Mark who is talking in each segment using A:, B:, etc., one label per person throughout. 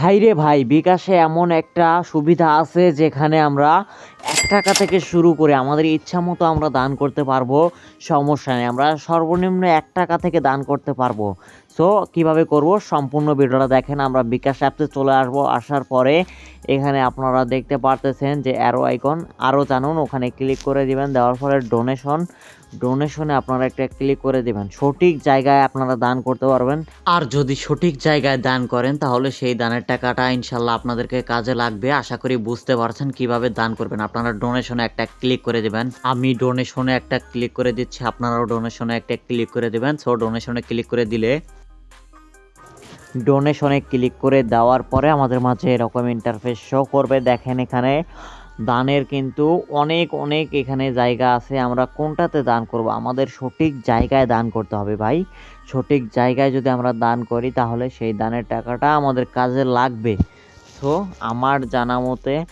A: ভাইরে ভাই, বিকাশে এমন একটা সুবিধা আছে যেখানে আমরা এক টাকা থেকে শুরু করে আমাদের ইচ্ছা মতো আমরা দান করতে পারব। সমস্যা নেই, আমরা সর্বনিম্ন এক টাকা থেকে দান করতে পারব। সো কীভাবে করব? সম্পূর্ণ ভিডিওটা দেখেন, আমরা বিকাশ অ্যাপসে চলে আসব। আসার পরে এখানে আপনারা দেখতে পারতেছেন যে অ্যারো আইকন আরও জানুন, ওখানে ক্লিক করে দিবেন। দেওয়ার পরে ডোনেশন ডোনেশনে আপনারা একটা ক্লিক করে দিবেন। সঠিক জায়গায় আপনারা দান করতে পারবেন। আর যদি সঠিক জায়গায় দান করেন, তাহলে সেই দানের টাকাটা ইনশাল্লাহ আপনাদেরকে কাজে লাগবে। আশা করি বুঝতে পারছেন কীভাবে দান করবেন। আপনারা ডোনেশনে একটা ক্লিক করে দিবেন। আমি ডোনেশনে একটা ক্লিক করে দিচ্ছি, আপনারাও ডোনেশনে একটা ক্লিক করে দিবেন। সো ডোনেশনে ক্লিক করে দিলে ডোনেশনে ক্লিক করে দেওয়ার পরে আমাদের মাঝে এরকম ইন্টারফেস শো করবে। দেখেন এখানে দানের কিন্তু অনেক অনেক এখানে জায়গা আছে। আমরা কোনটাতে দান করব? আমাদের সঠিক জায়গায় দান করতে হবে ভাই। সঠিক জায়গায় যদি আমরা দান করি তাহলে সেই দানের টাকাটা আমাদের কাজে লাগবে। সো আমার জানা মতে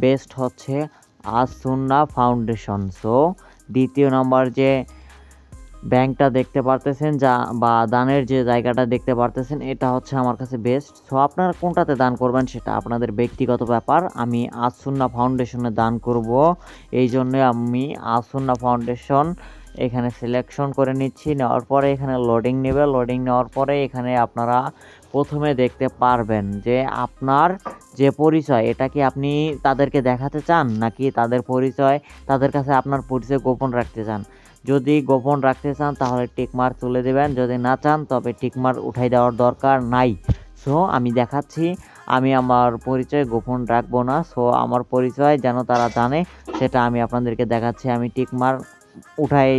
A: বেস্ট হচ্ছে আসুন্না ফাউন্ডেশন সো দ্বিতীয় নম্বর যে ব্যাংকটা দেখতে পারতেছেন, যা বা দানের যে জায়গাটা দেখতে পারতেছেন, এটা হচ্ছে আমার কাছে বেস্ট সো আপনারা কোনটাতে দান করবেন সেটা আপনাদের ব্যক্তিগত ব্যাপার। আমি আসুন্না ফাউন্ডেশনে দান করব। এই জন্য আমি আসুন্না ফাউন্ডেশন এখানে সিলেকশন করে নিচ্ছি। নেওয়ার পরে এখানে লোডিং নেবে। লোডিং নেওয়ার পরে এখানে আপনারা প্রথমে দেখতে পারবেন যে আপনার যে পরিচয়, এটা কি আপনি তাদেরকে দেখাতে চান নাকি তাদের পরিচয়, তাদের কাছে আপনার পরিচয় গোপন রাখতে চান? যদি গোপন রাখতে চান, তাহলে টিকমার তুলে দেবেন। যদি না চান, তবে টিকমার উঠাই দেওয়ার দরকার নাই। সো আমি দেখাচ্ছি, আমি আমার পরিচয় গোপন রাখব না। সো আমার পরিচয় যেন তারা জানে, সেটা আমি আপনাদেরকে দেখাচ্ছি। আমি টিকমার উঠাই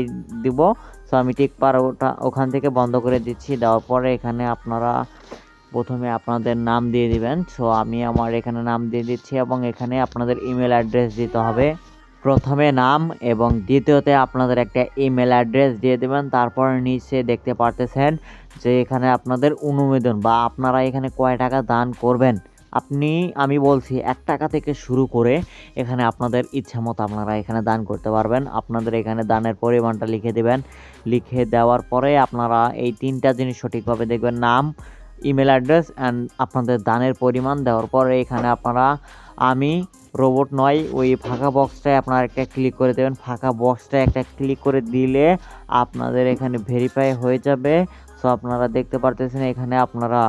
A: দিব। সো আমি টিকমার ওটা ওখান থেকে বন্ধ করে দিচ্ছি। দেওয়ার পরে এখানে আপনারা প্রথমে আপনাদের নাম দিয়ে দিবেন। সো আমি আমার এখানে নাম দিয়ে দিচ্ছি এবং এখানে আপনাদের ইমেল অ্যাড্রেস দিতে হবে। প্রথমে নাম এবং দ্বিতীয়তে আপনাদের একটা ইমেল অ্যাড্রেস দিয়ে দেবেন, তারপর নিচে দেখতে পারতেছেন যে এখানে আপনাদের অনুমোদন বা আপনারা এখানে কয় টাকা দান করবেন। আপনি, আমি বলছি এক টাকা থেকে শুরু করে এখানে আপনাদের ইচ্ছা মতো আপনারা এখানে দান করতে পারবেন। আপনাদের এখানে দানের পরিমাণটা লিখে দেবেন। লিখে দেওয়ার পরে আপনারা এই তিনটা জিনিস সঠিকভাবে দেখবেন। নাম ইমেল অ্যাড্রেস অ্যান্ড আপনাদের দানের পরিমাণ দেওয়ার পরে এখানে আপনারা আমি রোবট নয়, ওই ফাঁকা বক্সটায় আপনারা একটা ক্লিক করে দেবেন। ফাঁকা বক্সটায় একটা ক্লিক করে দিলে আপনাদের এখানে ভেরিফাই হয়ে যাবে। সো আপনারা দেখতে পারতেছেন এখানে আপনারা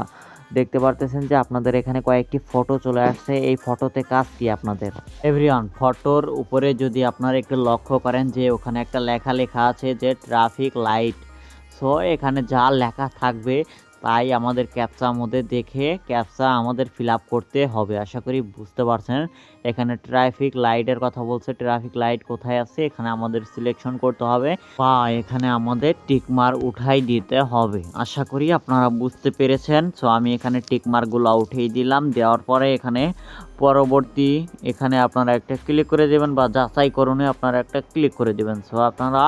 A: দেখতে পারতেছেন যে আপনাদের এখানে কয়েকটি ফটো চলে আসছে। এই ফটোতে কাজ কি আপনাদের? এভরিওয়ান ফটোর উপরে যদি আপনারা একটু লক্ষ্য করেন যে ওখানে একটা লেখা লেখা আছে যে ট্রাফিক লাইট সো এখানে যা লেখা থাকবে তাই আমাদের ক্যাপচা আমাদের দেখে ক্যাপচা আমাদের ফিল আপ করতে হবে। আশা করি বুঝতে পারছেন। এখানে ট্রাফিক লাইটের কথা বলছে। ট্রাফিক লাইট কোথায় আছে? এখানে আমাদের সিলেকশন করতে হবে বা এখানে আমাদের টিকমার উঠাই দিতে হবে। আশা করি আপনারা বুঝতে পেরেছেন। সো আমি এখানে টিকমারগুলো উঠিয়ে দিলাম। দেওয়ার পরে এখানে পরবর্তী এখানে আপনারা একটা ক্লিক করে দেবেন বা যাচাই করুন আপনারা একটা ক্লিক করে দেবেন। সো আপনারা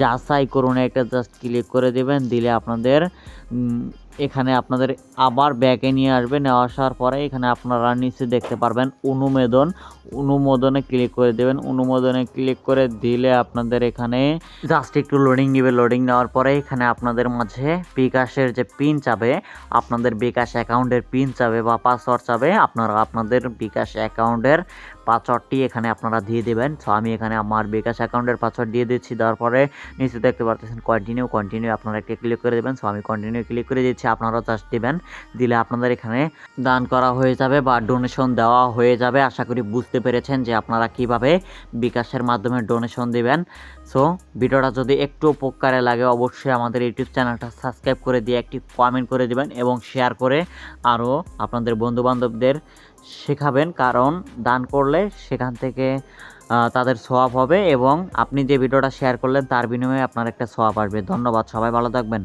A: যাচাই করুন একটা জাস্ট ক্লিক করে দেবেন, দিলে আপনাদের এখানে আপনাদের আবার ব্যাকে নিয়ে আসবে। নিয়ে আসার পরে এখানে আপনারা নিচে দেখতে পারবেন অনুমোদন। অনুমোদনে ক্লিক করে দেবেন। অনুমোদনে ক্লিক করে দিলে আপনাদের এখানে জাস্ট একটু লোডিং নেবে। লোডিং নেওয়ার পরে এখানে আপনাদের মাঝে বিকাশের যে পিন চাবে, আপনাদের বিকাশ অ্যাকাউন্টের পিন চাবে বা পাসওয়ার্ড চাবে, আপনারা আপনাদের বিকাশ অ্যাকাউন্টের পাসওয়ার্ডটি এখানে আপনারা দিয়ে দেবেন। সো আমি এখানে আমার বিকাশ অ্যাকাউন্টের পাসওয়ার্ড দিয়ে দিচ্ছি। দেওয়ার পরে নিচে দেখতে পারতেছেন কন্টিনিউ কন্টিনিউ আপনারা একটা ক্লিক করে দেবেন। সো আমি কন্টিনিউ ক্লিক করে দিচ্ছি, আপনারাও জাস্ট দেবেন। দিলে আপনাদের এখানে দান করা হয়ে যাবে বা ডোনেশন দেওয়া হয়ে যাবে। আশা করি বুঝতে পেরেছেন যে আপনারা কীভাবে বিকাশের মাধ্যমে ডোনেশন দিবেন। সো ভিডিওটা যদি একটু উপকারে লাগে, অবশ্যই আমাদের ইউটিউব চ্যানেলটা সাবস্ক্রাইব করে দিয়ে একটি কমেন্ট করে দিবেন এবং শেয়ার করে আরও আপনাদের বন্ধুবান্ধবদের শেখাবেন, কারণ দান করলে সেখান থেকে তাদের সোয়াব হবে এবং আপনি যে ভিডিওটা শেয়ার করলেন তার বিনিময়ে আপনার একটা সোয়াব আসবে। ধন্যবাদ, সবাই ভালো থাকবেন।